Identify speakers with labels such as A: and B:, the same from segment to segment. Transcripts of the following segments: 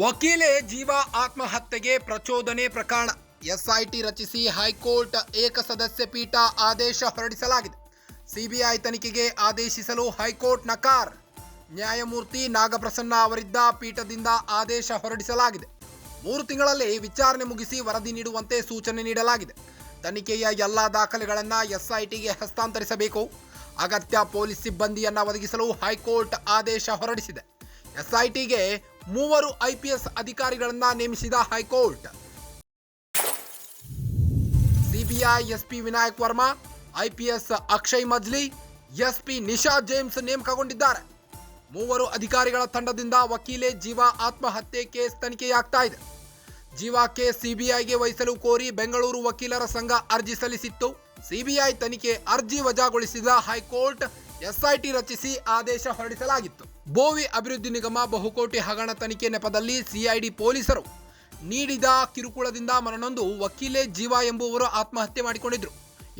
A: ವಕೀಲೆ ಜೀವ ಆತ್ಮಹತ್ಯೆಗೆ ಪ್ರಚೋದನೆ ಪ್ರಕರಣ. ಎಸ್ಐಟಿ ರಚಿಸಿ ಹೈಕೋರ್ಟ್ ಏಕಸದಸ್ಯ ಪೀಠ ಆದೇಶ ಹೊರಡಿಸಲಾಗಿದೆ. ಸಿಬಿಐ ತನಿಖೆಗೆ ಆದೇಶಿಸಲು ಹೈಕೋರ್ಟ್ ನಕಾರ. ನ್ಯಾಯಮೂರ್ತಿ ನಾಗಪ್ರಸನ್ನ ಅವರಿದ್ದ ಪೀಠದಿಂದ ಆದೇಶ ಹೊರಡಿಸಲಾಗಿದೆ. ಮೂರು ತಿಂಗಳಲ್ಲಿ ವಿಚಾರಣೆ ಮುಗಿಸಿ ವರದಿ ನೀಡುವಂತೆ ಸೂಚನೆ ನೀಡಲಾಗಿದೆ. ತನಿಖೆಯ ಎಲ್ಲ ದಾಖಲೆಗಳನ್ನು ಎಸ್ಐಟಿಗೆ ಹಸ್ತಾಂತರಿಸಬೇಕು. ಅಗತ್ಯ ಪೊಲೀಸ್ ಸಿಬ್ಬಂದಿಯನ್ನು ಒದಗಿಸಲು ಹೈಕೋರ್ಟ್ ಆದೇಶ ಹೊರಡಿಸಿದೆ. ಎಸ್ಐಟಿಗೆ ಮೂವರು ಐಪಿಎಸ್ ಅಧಿಕಾರಿಗಳನ್ನ ನೇಮಿಸಿದ high court. CBI SP Vinayak Varma, IPS Akshay Majli, SP Nisha James ನೇಮಕಗೊಂಡಿದ್ದಾರೆ. ಮೂವರು ಅಧಿಕಾರಿಗಳ ತಂಡದಿಂದ ವಕೀಲೆ ಜೀವ ಆತ್ಮಹತ್ಯೆ ಕೇಸ್ ತನಿಖೆಯಾಗ್ತಾ ಇದೆ. ಜೀವಾ ಕೇಸ್ ಸಿಬಿಐಗೆ ವಹಿಸಲು ಕೋರಿ ಬೆಂಗಳೂರು ವಕೀಲರ ಸಂಘ ಅರ್ಜಿ ಸಲ್ಲಿಸಿತ್ತು. ಸಿಬಿಐ ತನಿಖೆ ಅರ್ಜಿ ವಜಾಗೊಳಿಸಿದ ಹೈಕೋರ್ಟ್ ಎಸ್ಐಟಿ ರಚಿಸಿ ಆದೇಶ ಹೊರಡಿಸಲಾಗಿತ್ತು. ಬೋವಿ ಅಭಿವೃದ್ಧಿ ನಿಗಮ ಬಹುಕೋಟಿ ಹಗರಣ ತನಿಖೆ ನೆಪದಲ್ಲಿ ಸಿಐಡಿ ಪೊಲೀಸರು ನೀಡಿದ ಕಿರುಕುಳದಿಂದ ಮನನೊಂದು ವಕೀಲೆ ಜೀವ ಎಂಬುವರು ಆತ್ಮಹತ್ಯೆ ಮಾಡಿಕೊಂಡಿದ್ರು.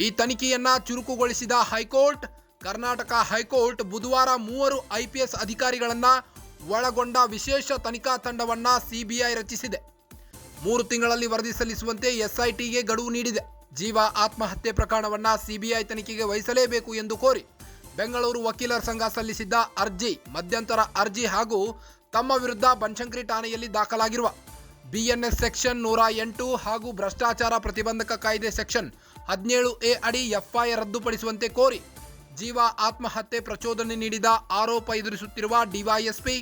A: ಈ ತನಿಖೆಯನ್ನ ಚುರುಕುಗೊಳಿಸಿದ high court, Karnataka high court ಬುಧವಾರ ಮೂವರು ಐಪಿಎಸ್ ಅಧಿಕಾರಿಗಳನ್ನ ಒಳಗೊಂಡ ವಿಶೇಷ ತನಿಖಾ ತಂಡವನ್ನ ಸಿಬಿಐ ರಚಿಸಿದೆ. ಮೂರು ತಿಂಗಳಲ್ಲಿ ವರದಿ ಸಲ್ಲಿಸುವಂತೆ ಎಸ್ಐಟಿಗೆ ಗಡುವು ನೀಡಿದೆ. ಜೀವ ಆತ್ಮಹತ್ಯೆ ಪ್ರಕರಣವನ್ನ ಸಿಬಿಐ ತನಿಖೆಗೆ ವಹಿಸಲೇಬೇಕು ಎಂದು ಕೋರಿ ಬೆಂಗಳೂರು ವಕೀಲರ ಸಂಘ ಸಲ್ಲಿಸಿದ್ದ ಅರ್ಜಿ, ಮಧ್ಯಂತರ ಅರ್ಜಿ ಹಾಗೂ ತಮ್ಮ ವಿರುದ್ಧ ಬನಶಂಕರಿ ಠಾಣೆಯಲ್ಲಿ ದಾಖಲಾಗಿರುವ ಬಿಎನ್ಎಸ್ ಸೆಕ್ಷನ್ ನೂರ ಎಂಟು ಹಾಗೂ ಭ್ರಷ್ಟಾಚಾರ ಪ್ರತಿಬಂಧಕ ಕಾಯ್ದೆ ಸೆಕ್ಷನ್ ಹದಿನೇಳು ಎ ಅಡಿ ಎಫ್ಐಆರ್ ರದ್ದುಪಡಿಸುವಂತೆ ಕೋರಿ ಜೀವ ಆತ್ಮಹತ್ಯೆ ಪ್ರಚೋದನೆ ನೀಡಿದ ಆರೋಪ ಎದುರಿಸುತ್ತಿರುವ ಡಿವೈಎಸ್ಪಿ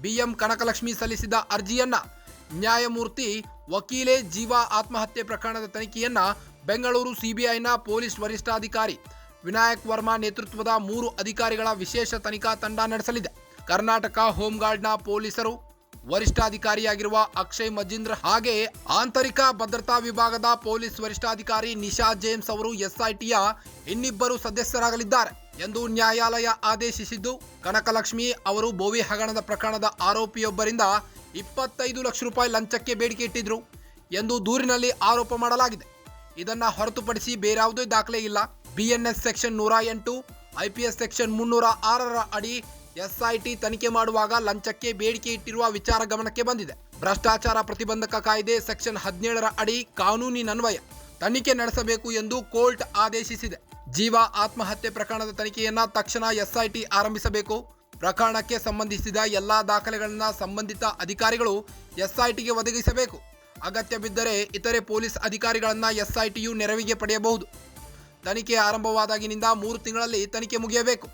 A: ಬಿಎಂ ಕನಕಲಕ್ಷ್ಮಿ ಸಲ್ಲಿಸಿದ ಅರ್ಜಿಯನ್ನ ನ್ಯಾಯಮೂರ್ತಿ ವಕೀಲೆ ಜೀವ ಆತ್ಮಹತ್ಯೆ ಪ್ರಕರಣದ ತನಿಖೆಯನ್ನ ಬೆಂಗಳೂರು ಸಿಬಿಐನ ಪೊಲೀಸ್ ವರಿಷ್ಠಾಧಿಕಾರಿ ವಿನಾಯಕ್ ವರ್ಮಾ ನೇತೃತ್ವದ ಮೂರು ಅಧಿಕಾರಿಗಳ ವಿಶೇಷ ತನಿಖಾ ತಂಡ ನಡೆಸಲಿದೆ. ಕರ್ನಾಟಕ ಹೋಮ್ಗಾರ್ಡ್ನ ಪೊಲೀಸರು ವರಿಷ್ಠಾಧಿಕಾರಿಯಾಗಿರುವ ಅಕ್ಷಯ್ ಮಜೀಂದ್ರ ಹಾಗೆ ಆಂತರಿಕ ಭದ್ರತಾ ವಿಭಾಗದ ಪೊಲೀಸ್ ವರಿಷ್ಠಾಧಿಕಾರಿ ನಿಶಾ ಜೇಮ್ಸ್ ಅವರು ಎಸ್ಐಟಿಯ ಇನ್ನಿಬ್ಬರು ಸದಸ್ಯರಾಗಲಿದ್ದಾರೆ ಎಂದು ನ್ಯಾಯಾಲಯ ಆದೇಶಿಸಿದ್ದು, ಕನಕಲಕ್ಷ್ಮಿ ಅವರು ಬೋವಿ ಹಗರಣದ ಪ್ರಕರಣದ ಆರೋಪಿಯೊಬ್ಬರಿಂದ ಇಪ್ಪತ್ತೈದು ಲಕ್ಷ ರೂಪಾಯಿ ಲಂಚಕ್ಕೆ ಬೇಡಿಕೆ ಇಟ್ಟಿದ್ರು ಎಂದು ದೂರಿನಲ್ಲಿ ಆರೋಪ ಮಾಡಲಾಗಿದೆ. ಇದನ್ನು ಹೊರತುಪಡಿಸಿ ಬೇರಾವುದೇ ದಾಖಲೆ ಇಲ್ಲ. ಬಿಎನ್ಎಸ್ ಸೆಕ್ಷನ್ ನೂರ ಎಂಟು ಐಪಿಎಸ್ ಸೆಕ್ಷನ್ ಮುನ್ನೂರ ಆರರ ಅಡಿ ಎಸ್ಐಟಿ ತನಿಖೆ ಮಾಡುವಾಗ ಲಂಚಕ್ಕೆ ಬೇಡಿಕೆ ಇಟ್ಟಿರುವ ವಿಚಾರ ಗಮನಕ್ಕೆ ಬಂದಿದೆ. ಭ್ರಷ್ಟಾಚಾರ ಪ್ರತಿಬಂಧಕ ಕಾಯ್ದೆ ಸೆಕ್ಷನ್ ಹದಿನೇಳರ ಅಡಿ ಕಾನೂನಿನನ್ವಯ ತನಿಖೆ ನಡೆಸಬೇಕು ಎಂದು ಕೋರ್ಟ್ ಆದೇಶಿಸಿದೆ. ಜೀವ ಆತ್ಮಹತ್ಯೆ ಪ್ರಕರಣದ ತನಿಖೆಯನ್ನ ತಕ್ಷಣ ಎಸ್ಐಟಿ ಆರಂಭಿಸಬೇಕು. ಪ್ರಕರಣಕ್ಕೆ ಸಂಬಂಧಿಸಿದ ಎಲ್ಲಾ ದಾಖಲೆಗಳನ್ನು ಸಂಬಂಧಿತ ಅಧಿಕಾರಿಗಳು ಎಸ್ಐಟಿಗೆ ಒದಗಿಸಬೇಕು. ಅಗತ್ಯ ಬಿದ್ದರೆ ಇತರೆ ಪೊಲೀಸ್ ಅಧಿಕಾರಿಗಳನ್ನು ಎಸ್ಐಟಿಯು ನೆರವಿಗೆ ಪಡೆಯಬಹುದು. ತನಿಖೆ ಆರಂಭವಾದಾಗಿನಿಂದ ಮೂರು ತಿಂಗಳಲ್ಲಿ ತನಿಖೆ ಮುಗಿಯಬೇಕು.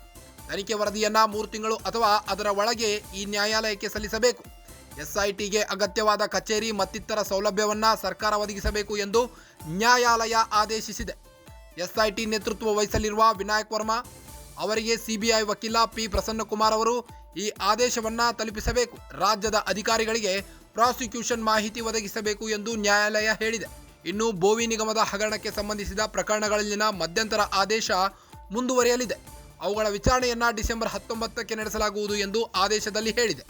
A: ತನಿಖೆ ವರದಿಯನ್ನ ಮೂರು ತಿಂಗಳು ಅಥವಾ ಅದರ ಒಳಗೆ ಈ ನ್ಯಾಯಾಲಯಕ್ಕೆ ಸಲ್ಲಿಸಬೇಕು. ಎಸ್ಐಟಿಗೆ ಅಗತ್ಯವಾದ ಕಚೇರಿ ಮತ್ತಿತರ ಸೌಲಭ್ಯವನ್ನ ಸರ್ಕಾರ ಒದಗಿಸಬೇಕು ಎಂದು ನ್ಯಾಯಾಲಯ ಆದೇಶಿಸಿದೆ. ಎಸ್ಐಟಿ ನೇತೃತ್ವ ವಹಿಸಲಿರುವ ವಿನಾಯಕ್ ವರ್ಮಾ, ಅವರಿಗೆ ಸಿಬಿಐ ವಕೀಲ ಪಿ ಪ್ರಸನ್ನಕುಮಾರ್ ಅವರು ಈ ಆದೇಶವನ್ನ ತಲುಪಿಸಬೇಕು. ರಾಜ್ಯದ ಅಧಿಕಾರಿಗಳಿಗೆ ಪ್ರಾಸಿಕ್ಯೂಷನ್ ಮಾಹಿತಿ ಒದಗಿಸಬೇಕು ಎಂದು ನ್ಯಾಯಾಲಯ ಹೇಳಿದೆ. ಇನ್ನು ಬೋವಿ ನಿಗಮದ ಹಗರಣಕ್ಕೆ ಸಂಬಂಧಿಸಿದ ಪ್ರಕರಣಗಳಲ್ಲಿನ ಮಧ್ಯಂತರ ಆದೇಶ ಮುಂದುವರಿಯಲಿದೆ. ಅವುಗಳ ವಿಚಾರಣೆಯನ್ನ ಡಿಸೆಂಬರ್ ಹತ್ತೊಂಬತ್ತಕ್ಕೆ ನಡೆಸಲಾಗುವುದು ಎಂದು ಆದೇಶದಲ್ಲಿ ಹೇಳಿದೆ.